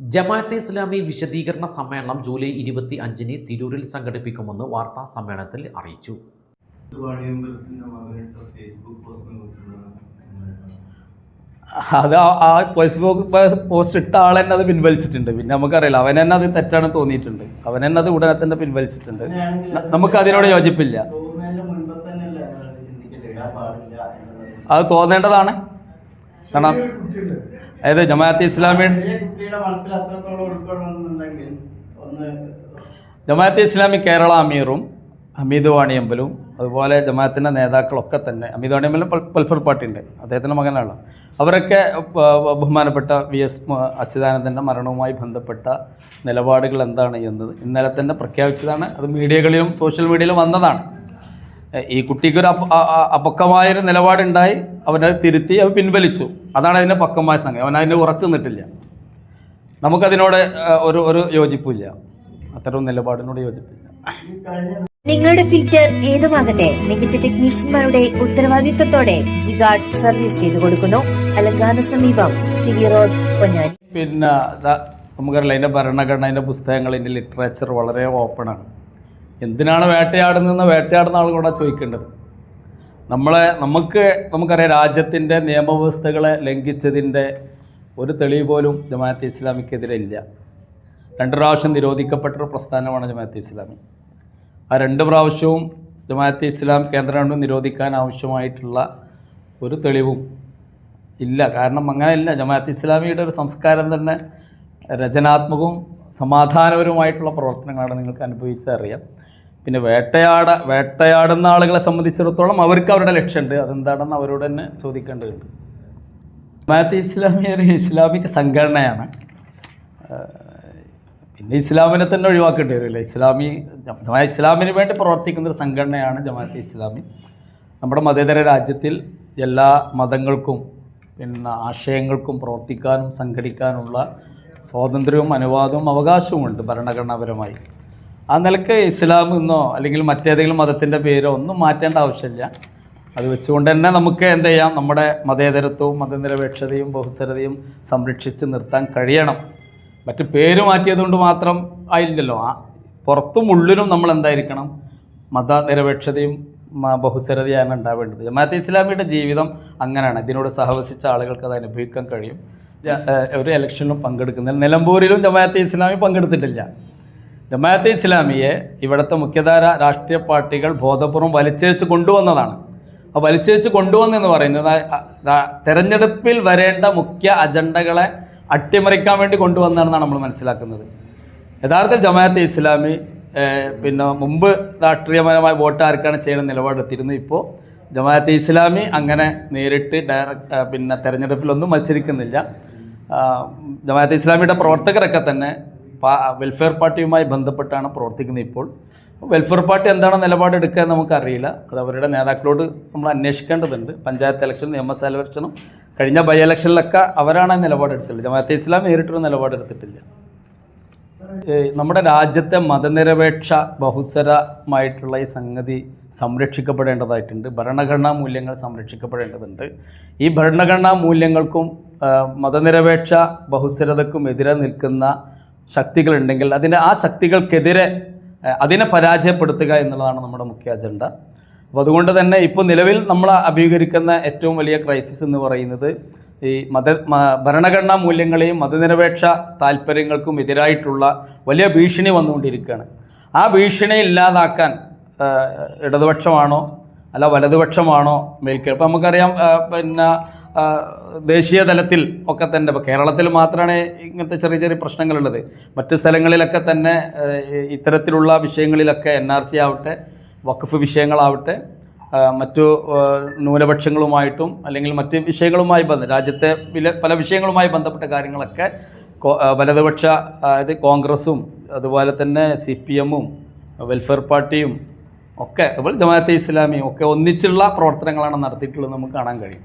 ജമാഅത്തെ ഇസ്ലാമി വിശദീകരണ സമ്മേളനം ജൂലൈ ഇരുപത്തി അഞ്ചിന് തിരൂരിൽ സംഘടിപ്പിക്കുമെന്ന് വാർത്താ സമ്മേളനത്തിൽ അറിയിച്ചു. അത് ആ- ഫേസ്ബുക്ക് പോസ്റ്റ് ഇട്ട ആൾ തന്നെ അത് പിൻവലിച്ചിട്ടുണ്ട്. പിന്നെ നമുക്കറിയില്ല അവൻ തന്നെ അത് തെറ്റാണ് തോന്നിയിട്ടുണ്ട്. അവൻ തന്നെ അത് ഉടനെ തന്നെ പിൻവലിച്ചിട്ടുണ്ട് നമുക്ക് അതിനോട് യോജിപ്പില്ല. അത് തോന്നേണ്ടതാണ്. കാരണം അതായത് ജമാഅത്ത് ഇസ്ലാമി ജമാഅത്ത് ഇസ്ലാമി കേരള അമീറും ഹമീദ് വാണിയമ്പലും അതുപോലെ ജമാഅത്തിന്റെ നേതാക്കളൊക്കെ തന്നെ ഹമീദ് വാണിയമ്പലും പൽ- പൽഫർ പാർട്ടിയുണ്ട് അദ്ദേഹത്തിന്റെ മകനാണ്. അവരൊക്കെ ബഹുമാനപ്പെട്ട വി എസ് അച്യുതാനന്ദന്റെ മരണവുമായി ബന്ധപ്പെട്ട നിലപാടുകൾ എന്താണ് എന്നത് ഇന്നലെ തന്നെ പ്രഖ്യാപിച്ചതാണ്. അത് മീഡിയകളിലും സോഷ്യൽ മീഡിയയിലും വന്നതാണ്. ഈ കുട്ടിക്കൊരു അപ അപക്വമായൊരു നിലപാടുണ്ടായി അവനത് തിരുത്തി അവ പിൻവലിച്ചു. അതാണ് അതിന്റെ പക്വമായ സംഗതി. അവൻ അതിന് ഉറച്ചു നിന്നിട്ടില്ല. നമുക്കതിനോട് ഒരു ഒരു യോജിപ്പില്ല. അത്തരം നിലപാടിനോട് യോജിപ്പില്ല. നിങ്ങളുടെ ഫിൽറ്റർ ഏതുമാകട്ടെ മികച്ച ടെക്നീഷ്യന്മാരുടെ ഉത്തരവാദിത്തത്തോടെ ജിഗാർഡ് സർവീസ് ചെയ്തു കൊടുക്കുന്നു. അലങ്കാന സമീപം സിവി റോഡ് പൊന്നാനി. പിന്നെ നമുക്കറിയില്ല അതിന്റെ ഭരണഘടന അതിന്റെ പുസ്തകങ്ങൾ അതിന്റെ ലിറ്ററേച്ചർ വളരെ ഓപ്പണാണ്. എന്തിനാണ് വേട്ടയാടുന്നതെന്ന് വേട്ടയാടുന്ന ആളുകൂടെ ചോദിക്കേണ്ടത്? നമ്മളെ നമുക്ക് നമുക്കറിയാം രാജ്യത്തിന്റെ നിയമവ്യവസ്ഥകളെ ലംഘിച്ചതിന്റെ ഒരു തെളിവ് പോലും ജമാഅത്ത് ഇസ്ലാമിക്കെതിരെ ഇല്ല. രണ്ട് പ്രാവശ്യം നിരോധിക്കപ്പെട്ടൊരു പ്രസ്ഥാനമാണ് ജമാഅത്ത് ഇസ്ലാമി. ആ രണ്ട് പ്രാവശ്യവും ജമാഅത്ത് ഇസ്ലാം കേന്ദ്ര ഗവൺമെന്റ് നിരോധിക്കാൻ ആവശ്യമായിട്ടുള്ള ഒരു തെളിവും ഇല്ല. കാരണം അങ്ങനെയല്ല ജമാഅത്ത് ഇസ്ലാമിയുടെ ഒരു സംസ്കാരം തന്നെ രചനാത്മകവും സമാധാനപരവുമായിട്ടുള്ള പ്രവർത്തനങ്ങളാണ് നിങ്ങൾക്ക് അനുഭവിച്ചറിയാം പിന്നെ വേട്ടയാട വേട്ടയാടുന്ന ആളുകളെ സംബന്ധിച്ചിടത്തോളം അവർക്ക് അവരുടെ ലക്ഷ്യമുണ്ട്. അതെന്താണെന്ന് അവരോട് തന്നെ ചോദിക്കേണ്ടതുണ്ട്. ജമാഅത്ത് ഇസ്ലാമി ഒരു ഇസ്ലാമിക സംഘടനയാണ്. പിന്നെ ഇസ്ലാമിനെ തന്നെ ഒഴിവാക്കേണ്ടി വരില്ല. ഇസ്ലാമി ഇസ്ലാമിന് വേണ്ടി പ്രവർത്തിക്കുന്ന ഒരു സംഘടനയാണ് ജമാഅത്ത് ഇസ്ലാമി. നമ്മുടെ മതേതര രാജ്യത്തിൽ എല്ലാ മതങ്ങൾക്കും പിന്നെ ആശയങ്ങൾക്കും പ്രവർത്തിക്കാനും സംഘടിക്കാനുള്ള സ്വാതന്ത്ര്യവും അനുവാദവും അവകാശവുമുണ്ട് ഭരണഘടനാപരമായി. ആ നിലയ്ക്ക് ഇസ്ലാം എന്നോ അല്ലെങ്കിൽ മറ്റേതെങ്കിലും മതത്തിന്റെ പേരോ ഒന്നും മാറ്റേണ്ട ആവശ്യമില്ല. അത് വെച്ചുകൊണ്ട് തന്നെ നമുക്ക് എന്ത് ചെയ്യാം? നമ്മുടെ മതേതരത്വവും മതനിരപേക്ഷതയും ബഹുസ്വരതയും സംരക്ഷിച്ച് നിർത്താൻ കഴിയണം. മറ്റ് പേര് മാറ്റിയതുകൊണ്ട് മാത്രം ആയില്ലല്ലോ. ആ പുറത്തും ഉള്ളിലും നമ്മൾ എന്തായിരിക്കണം? മതനിരപേക്ഷതയും ബഹുസ്വരതയാണ് ഉണ്ടാവേണ്ടത്. ജമാഅത്ത് ഇസ്ലാമിയുടെ ജീവിതം അങ്ങനെയാണ്. ഇതിനോട് സഹവസിച്ച ആളുകൾക്ക് അത് അനുഭവിക്കാൻ കഴിയും. ഒരു ഇലക്ഷനിലും പങ്കെടുക്കുന്നില്ല നിലമ്പൂരിലും ജമാഅത്ത് ഇസ്ലാമി പങ്കെടുത്തിട്ടില്ല. ജമാഅത്തെ ഇസ്ലാമിയെ ഇവിടുത്തെ മുഖ്യധാര രാഷ്ട്രീയ പാർട്ടികൾ ബോധപൂർവം വലിച്ചഴിച്ച് കൊണ്ടുവന്നതാണ്. അപ്പോൾ വലിച്ചഴിച്ച് കൊണ്ടുവന്നെന്ന് പറയുന്നത് തെരഞ്ഞെടുപ്പിൽ വരേണ്ട മുഖ്യ അജണ്ടകളെ അട്ടിമറിക്കാൻ വേണ്ടി കൊണ്ടുവന്നതാണെന്നാണ് നമ്മൾ മനസ്സിലാക്കുന്നത്. യഥാർത്ഥത്തിൽ ജമാഅത്തെ ഇസ്ലാമി പിന്നെ മുമ്പ് രാഷ്ട്രീയപരമായ വോട്ട് ആർക്കാണ് ചെയ്യുന്ന നിലപാടെത്തിയിരുന്നത് ഇപ്പോൾ ജമാഅത്തെ ഇസ്ലാമി അങ്ങനെ നേരിട്ട് ഡയറക്റ്റ് പിന്നെ തെരഞ്ഞെടുപ്പിലൊന്നും മത്സരിക്കുന്നില്ല. ജമാഅത്തെ ഇസ്ലാമിയുടെ പ്രവർത്തകരൊക്കെ തന്നെ വെൽഫെയർ പാർട്ടിയുമായി ബന്ധപ്പെട്ടാണ് പ്രവർത്തിക്കുന്നത് ഇപ്പോൾ. വെൽഫെയർ പാർട്ടി എന്താണ് നിലപാടെടുക്കുക എന്ന് നമുക്കറിയില്ല. അത് അവരുടെ നേതാക്കളോട് നമ്മൾ അന്വേഷിക്കേണ്ടതുണ്ട്. പഞ്ചായത്ത് ഇലക്ഷൻ നിയമസഭ ഇലക്ഷനും കഴിഞ്ഞ ബൈ ഇലക്ഷനിലൊക്കെ അവരാണ് നിലപാടെടുത്തില്ല ജമാഅത്തെ ഇസ്ലാം നേരിട്ടൊരു നിലപാടെടുത്തിട്ടില്ല നമ്മുടെ രാജ്യത്തെ മതനിരപേക്ഷ ബഹുസ്വരമായിട്ടുള്ള ഈ സംഗതി സംരക്ഷിക്കപ്പെടേണ്ടതായിട്ടുണ്ട്. ഭരണഘടനാ മൂല്യങ്ങൾ സംരക്ഷിക്കപ്പെടേണ്ടതുണ്ട്. ഈ ഭരണഘടനാ മൂല്യങ്ങൾക്കും മതനിരപേക്ഷ ബഹുസ്വരതക്കും എതിരെ നിൽക്കുന്ന ശക്തികളുണ്ടെങ്കിൽ അതിന്റെ ആ ശക്തികൾക്കെതിരെ അതിനെ പരാജയപ്പെടുത്തുക എന്നുള്ളതാണ് നമ്മുടെ മുഖ്യ അജണ്ട. അപ്പോൾ അതുകൊണ്ട് തന്നെ ഇപ്പോൾ നിലവിൽ നമ്മൾ അഭിമുഖീകരിക്കുന്ന ഏറ്റവും വലിയ ക്രൈസിസ് എന്ന് പറയുന്നത് ഈ മത ഭരണഘടനാ മൂല്യങ്ങളെയും മതനിരപേക്ഷ താല്പര്യങ്ങൾക്കും എതിരായിട്ടുള്ള വലിയ ഭീഷണി വന്നുകൊണ്ടിരിക്കുകയാണ്. ആ ഭീഷണി ഇല്ലാതാക്കാൻ ഇടതുപക്ഷമാണോ അല്ല വലതുപക്ഷമാണോ മേൽക്കേ ഇപ്പം നമുക്കറിയാം പിന്നെ ദേശീയ തലത്തിൽ ഒക്കെ തന്നെ ഇപ്പോൾ കേരളത്തിൽ മാത്രമാണ് ഇങ്ങനത്തെ ചെറിയ ചെറിയ പ്രശ്നങ്ങളുള്ളത്. മറ്റ് സ്ഥലങ്ങളിലൊക്കെ തന്നെ ഇത്തരത്തിലുള്ള വിഷയങ്ങളിലൊക്കെ എൻ ആർ സി ആവട്ടെ വഖഫ് വിഷയങ്ങളാവട്ടെ മറ്റു ന്യൂനപക്ഷങ്ങളുമായിട്ടും അല്ലെങ്കിൽ മറ്റ് വിഷയങ്ങളുമായി ബന്ധം രാജ്യത്തെ പല വിഷയങ്ങളുമായി ബന്ധപ്പെട്ട കാര്യങ്ങളൊക്കെ വലതുപക്ഷ അതായത് കോൺഗ്രസും അതുപോലെ തന്നെ സി പി എമ്മും വെൽഫെയർ പാർട്ടിയും ഒക്കെ അതുപോലെ ജമാഅത്തെ ഇസ്ലാമിയും ഒക്കെ ഒന്നിച്ചുള്ള പ്രവർത്തനങ്ങളാണ് നടത്തിയിട്ടുള്ളത് നമുക്ക് കാണാൻ കഴിയും.